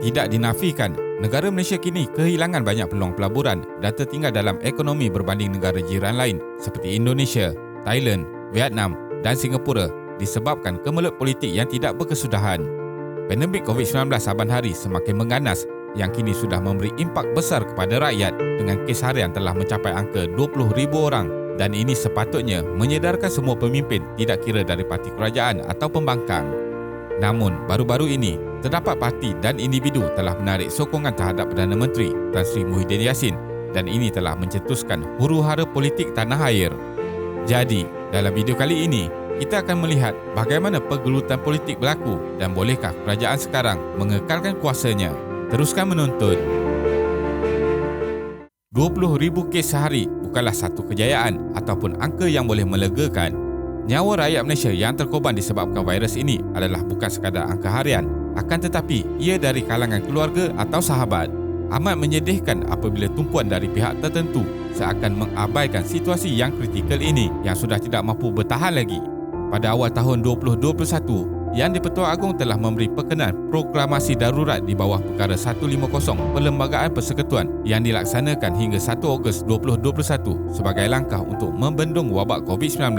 Tidak dinafikan, negara Malaysia kini kehilangan banyak peluang pelaburan dan tertinggal dalam ekonomi berbanding negara jiran lain seperti Indonesia, Thailand, Vietnam dan Singapura disebabkan kemelut politik yang tidak berkesudahan. Pandemik COVID-19 saban hari semakin mengganas yang kini sudah memberi impak besar kepada rakyat dengan kes harian telah mencapai angka 20,000 orang dan ini sepatutnya menyedarkan semua pemimpin tidak kira dari parti kerajaan atau pembangkang. Namun, baru-baru ini, terdapat parti dan individu telah menarik sokongan terhadap Perdana Menteri Tan Sri Muhyiddin Yassin dan ini telah mencetuskan huru-hara politik tanah air. Jadi, dalam video kali ini, kita akan melihat bagaimana pergelutan politik berlaku dan bolehkah kerajaan sekarang mengekalkan kuasanya. Teruskan menonton. 20,000 kes sehari bukanlah satu kejayaan ataupun angka yang boleh melegakan Nyawa rakyat Malaysia yang terkorban disebabkan virus ini adalah bukan sekadar angka harian, akan tetapi ia dari kalangan keluarga atau sahabat. Amat menyedihkan apabila tumpuan dari pihak tertentu seakan mengabaikan situasi yang kritikal ini yang sudah tidak mampu bertahan lagi. Pada awal tahun 2021, Yang di-Pertuan Agong telah memberi perkenan proklamasi darurat di bawah perkara 150 Perlembagaan Persekutuan yang dilaksanakan hingga 1 Ogos 2021 sebagai langkah untuk membendung wabak COVID-19.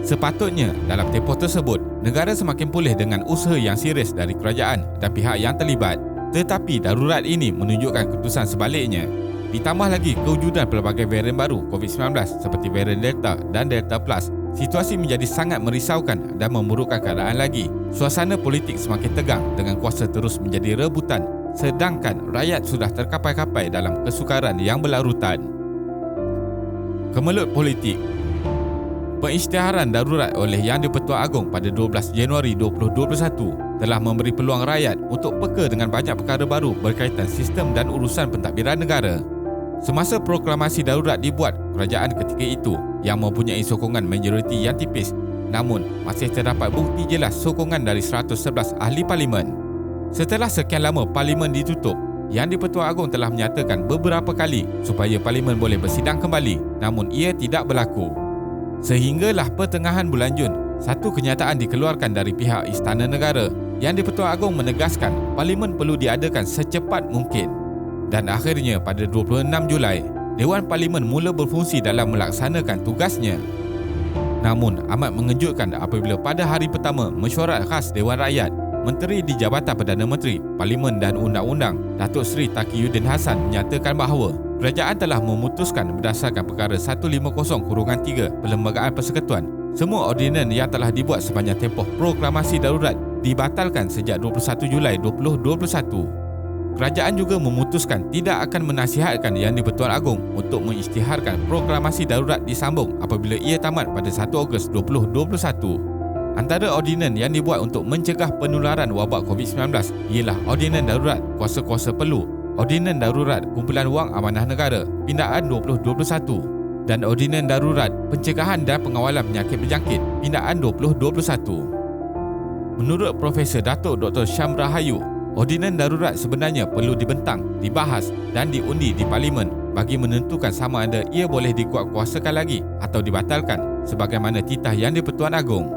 Sepatutnya dalam tempoh tersebut, negara semakin pulih dengan usaha yang serius dari kerajaan dan pihak yang terlibat. Tetapi darurat ini menunjukkan keputusan sebaliknya. Ditambah lagi kewujudan pelbagai varian baru COVID-19 seperti varian Delta dan Delta Plus, situasi menjadi sangat merisaukan dan memburukkan keadaan lagi. Suasana politik semakin tegang dengan kuasa terus menjadi rebutan sedangkan rakyat sudah terkapai-kapai dalam kesukaran yang berlarutan. Kemelut politik Pengisytiharan darurat oleh Yang di-Pertuan Agong pada 12 Januari 2021 telah memberi peluang rakyat untuk peka dengan banyak perkara baru berkaitan sistem dan urusan pentadbiran negara. Semasa proklamasi darurat dibuat, kerajaan ketika itu yang mempunyai sokongan majoriti yang tipis namun masih terdapat bukti jelas sokongan dari 111 ahli parlimen. Setelah sekian lama parlimen ditutup, Yang di-Pertuan Agong telah menyatakan beberapa kali supaya parlimen boleh bersidang kembali namun ia tidak berlaku. Sehinggalah pertengahan bulan Jun, satu kenyataan dikeluarkan dari pihak Istana Negara yang di-Pertuan Agong menegaskan parlimen perlu diadakan secepat mungkin. Dan akhirnya pada 26 Julai, Dewan Parlimen mula berfungsi dalam melaksanakan tugasnya. Namun amat mengejutkan apabila pada hari pertama mesyuarat khas Dewan Rakyat, Menteri di Jabatan Perdana Menteri, Parlimen dan Undang-Undang, Datuk Seri Taqiyuddin Hassan menyatakan bahawa kerajaan telah memutuskan berdasarkan perkara 150-3 Perlembagaan Persekutuan semua ordinan yang telah dibuat sepanjang tempoh proklamasi darurat dibatalkan sejak 21 Julai 2021. Kerajaan juga memutuskan tidak akan menasihatkan Yang di-Pertuan Agong untuk mengisytiharkan proklamasi darurat disambung apabila ia tamat pada 1 Ogos 2021. Antara ordinan yang dibuat untuk mencegah penularan wabak COVID-19 ialah Ordinan Darurat Kuasa-Kuasa Perlu, Ordinan Darurat Kumpulan Wang Amanah Negara, Pindaan 2021 dan Ordinan Darurat Pencegahan dan Pengawalan Penyakit Berjangkit, Pindaan 2021. Menurut Profesor Datuk Dr. Syam Rahayu, Ordinan Darurat sebenarnya perlu dibentang, dibahas dan diundi di Parlimen bagi menentukan sama ada ia boleh dikuatkuasakan lagi atau dibatalkan sebagaimana titah yang di-Pertuan Agong.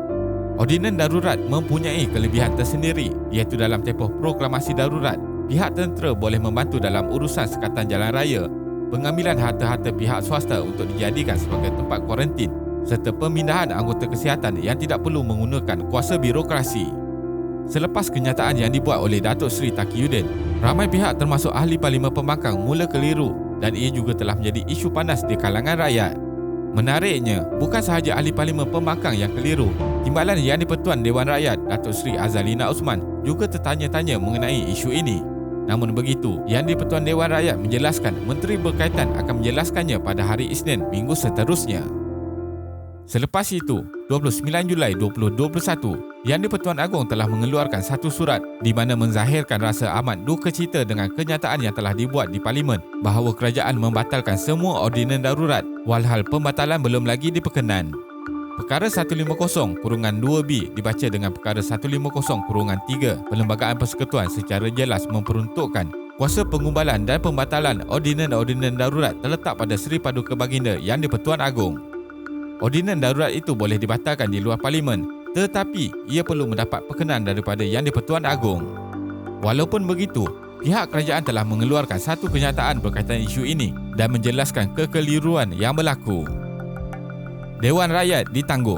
Ordinan darurat mempunyai kelebihan tersendiri iaitu dalam tempoh proklamasi darurat, pihak tentera boleh membantu dalam urusan sekatan jalan raya, pengambilan harta-harta pihak swasta untuk dijadikan sebagai tempat kuarantin serta pemindahan anggota kesihatan yang tidak perlu menggunakan kuasa birokrasi. Selepas kenyataan yang dibuat oleh Datuk Seri Taqiyuddin, ramai pihak termasuk ahli parlimen pembangkang mula keliru dan ia juga telah menjadi isu panas di kalangan rakyat. Menariknya, bukan sahaja ahli parlimen pembangkang yang keliru, timbalan Yang di-Pertuan Dewan Rakyat Datuk Seri Azalina Osman juga tertanya-tanya mengenai isu ini. Namun begitu, Yang di-Pertuan Dewan Rakyat menjelaskan menteri berkaitan akan menjelaskannya pada hari Isnin minggu seterusnya. Selepas itu, 29 Julai 2021, Yang di-Pertuan Agong telah mengeluarkan satu surat di mana menzahirkan rasa amat duka cita dengan kenyataan yang telah dibuat di Parlimen bahawa kerajaan membatalkan semua ordinan darurat walhal pembatalan belum lagi diperkenan. Perkara 150 kurungan 2B dibaca dengan perkara 150 kurungan 3 Perlembagaan Persekutuan secara jelas memperuntukkan kuasa pengumbalan dan pembatalan ordinan-ordinan darurat terletak pada Seri Paduka Baginda yang di-Pertuan Agong. Ordinan darurat itu boleh dibatalkan di luar parlimen tetapi ia perlu mendapat perkenan daripada Yang di-Pertuan Agong. Walaupun begitu, pihak kerajaan telah mengeluarkan satu kenyataan berkaitan isu ini dan menjelaskan kekeliruan yang berlaku. Dewan Rakyat ditangguh.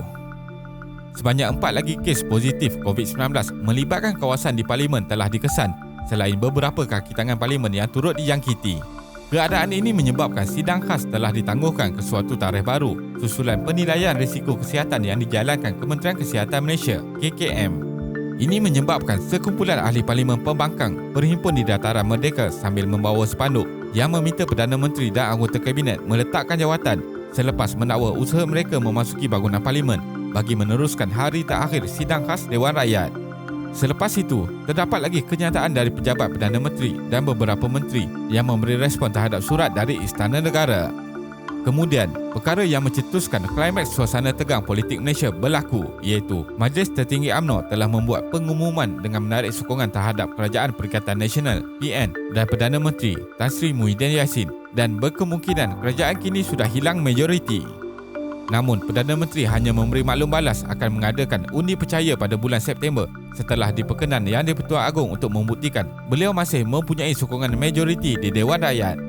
Sebanyak empat lagi kes positif COVID-19 melibatkan kawasan di Parlimen telah dikesan selain beberapa kaki tangan Parlimen yang turut dijangkiti. Keadaan ini menyebabkan sidang khas telah ditangguhkan ke suatu tarikh baru susulan penilaian risiko kesihatan yang dijalankan Kementerian Kesihatan Malaysia KKM. Ini menyebabkan sekumpulan ahli parlimen pembangkang berhimpun di dataran merdeka sambil membawa spanduk yang meminta Perdana Menteri dan anggota kabinet meletakkan jawatan selepas mendakwa usaha mereka memasuki bangunan parlimen bagi meneruskan hari terakhir sidang khas Dewan Rakyat. Selepas itu, terdapat lagi kenyataan dari pejabat Perdana Menteri dan beberapa menteri yang memberi respon terhadap surat dari Istana Negara. Kemudian, perkara yang mencetuskan klimaks suasana tegang politik Malaysia berlaku iaitu Majlis Tertinggi UMNO telah membuat pengumuman dengan menarik sokongan terhadap Kerajaan Perikatan Nasional PN dan Perdana Menteri Tan Sri Muhyiddin Yassin dan berkemungkinan kerajaan kini sudah hilang majoriti. Namun, Perdana Menteri hanya memberi maklum balas akan mengadakan undi percaya pada bulan September setelah diperkenan Yang di-Pertuan Agong untuk membuktikan beliau masih mempunyai sokongan majoriti di Dewan Rakyat.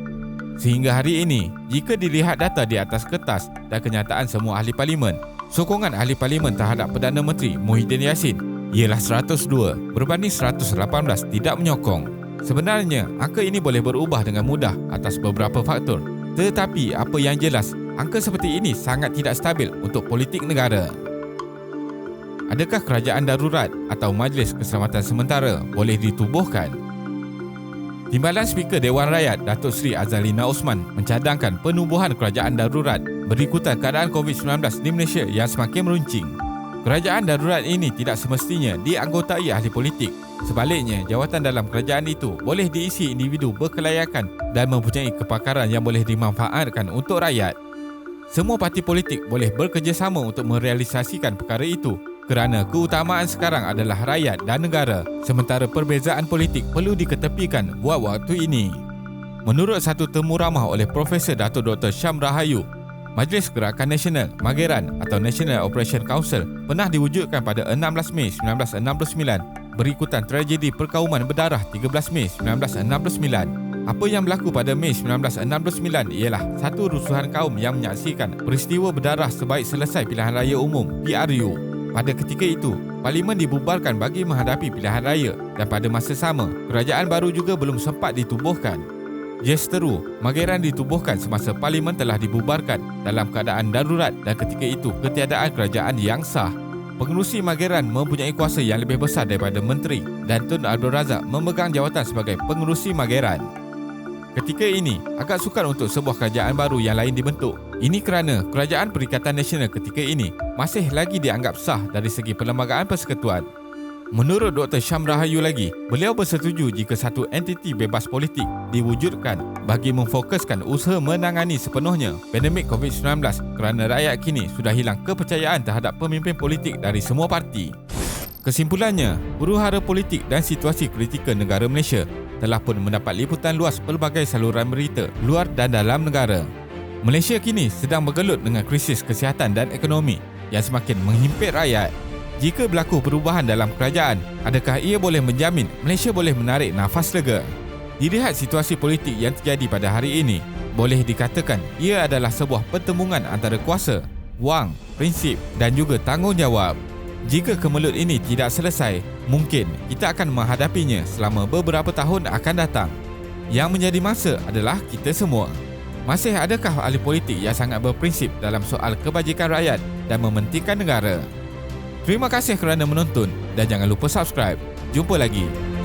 Sehingga hari ini, jika dilihat data di atas kertas dan kenyataan semua ahli parlimen, sokongan ahli parlimen terhadap Perdana Menteri Muhyiddin Yassin ialah 102 berbanding 118 tidak menyokong. Sebenarnya, angka ini boleh berubah dengan mudah atas beberapa faktor. Tetapi apa yang jelas, angka seperti ini sangat tidak stabil untuk politik negara. Adakah kerajaan darurat atau Majlis Keselamatan Sementara boleh ditubuhkan? Timbalan Speaker Dewan Rakyat Datuk Seri Azalina Osman mencadangkan penubuhan kerajaan darurat berikutan keadaan COVID-19 di Malaysia yang semakin meruncing. Kerajaan darurat ini tidak semestinya dianggotai ahli politik. Sebaliknya, jawatan dalam kerajaan itu boleh diisi individu berkelayakan dan mempunyai kepakaran yang boleh dimanfaatkan untuk rakyat. Semua parti politik boleh bekerjasama untuk merealisasikan perkara itu kerana keutamaan sekarang adalah rakyat dan negara sementara perbezaan politik perlu diketepikan buat waktu ini. Menurut satu temu ramah oleh Profesor Datuk Dr. Syam Rahayu, Majlis Gerakan Nasional Mageran atau National Operation Council pernah diwujudkan pada 16 Mei 1969 berikutan tragedi perkauman berdarah 13 Mei 1969. Apa yang berlaku pada Mei 1969 ialah satu rusuhan kaum yang menyaksikan peristiwa berdarah sebaik selesai pilihan raya umum PRU pada ketika itu, parlimen dibubarkan bagi menghadapi pilihan raya dan pada masa sama, kerajaan baru juga belum sempat ditubuhkan. Jesteru, Mageran ditubuhkan semasa parlimen telah dibubarkan dalam keadaan darurat dan ketika itu ketiadaan kerajaan yang sah. Pengerusi Mageran mempunyai kuasa yang lebih besar daripada menteri dan Tun Abdul Razak memegang jawatan sebagai pengerusi Mageran. Ketika ini, agak sukar untuk sebuah kerajaan baru yang lain dibentuk. Ini kerana Kerajaan Perikatan Nasional ketika ini masih lagi dianggap sah dari segi perlembagaan persekutuan. Menurut Dr. Syam Rahayu lagi, beliau bersetuju jika satu entiti bebas politik diwujudkan bagi memfokuskan usaha menangani sepenuhnya pandemik COVID-19 kerana rakyat kini sudah hilang kepercayaan terhadap pemimpin politik dari semua parti. Kesimpulannya, huru-hara politik dan situasi kritikal negara Malaysia telah pun mendapat liputan luas pelbagai saluran berita luar dan dalam negara. Malaysia kini sedang bergelut dengan krisis kesihatan dan ekonomi yang semakin menghimpit rakyat. Jika berlaku perubahan dalam kerajaan, adakah ia boleh menjamin Malaysia boleh menarik nafas lega? Dilihat situasi politik yang terjadi pada hari ini, boleh dikatakan ia adalah sebuah pertemuan antara kuasa, wang, prinsip dan juga tanggungjawab. Jika kemelut ini tidak selesai, mungkin kita akan menghadapinya selama beberapa tahun akan datang. Yang menjadi masa adalah kita semua. Masih adakah ahli politik yang sangat berprinsip dalam soal kebajikan rakyat dan mementingkan negara? Terima kasih kerana menonton dan jangan lupa subscribe. Jumpa lagi.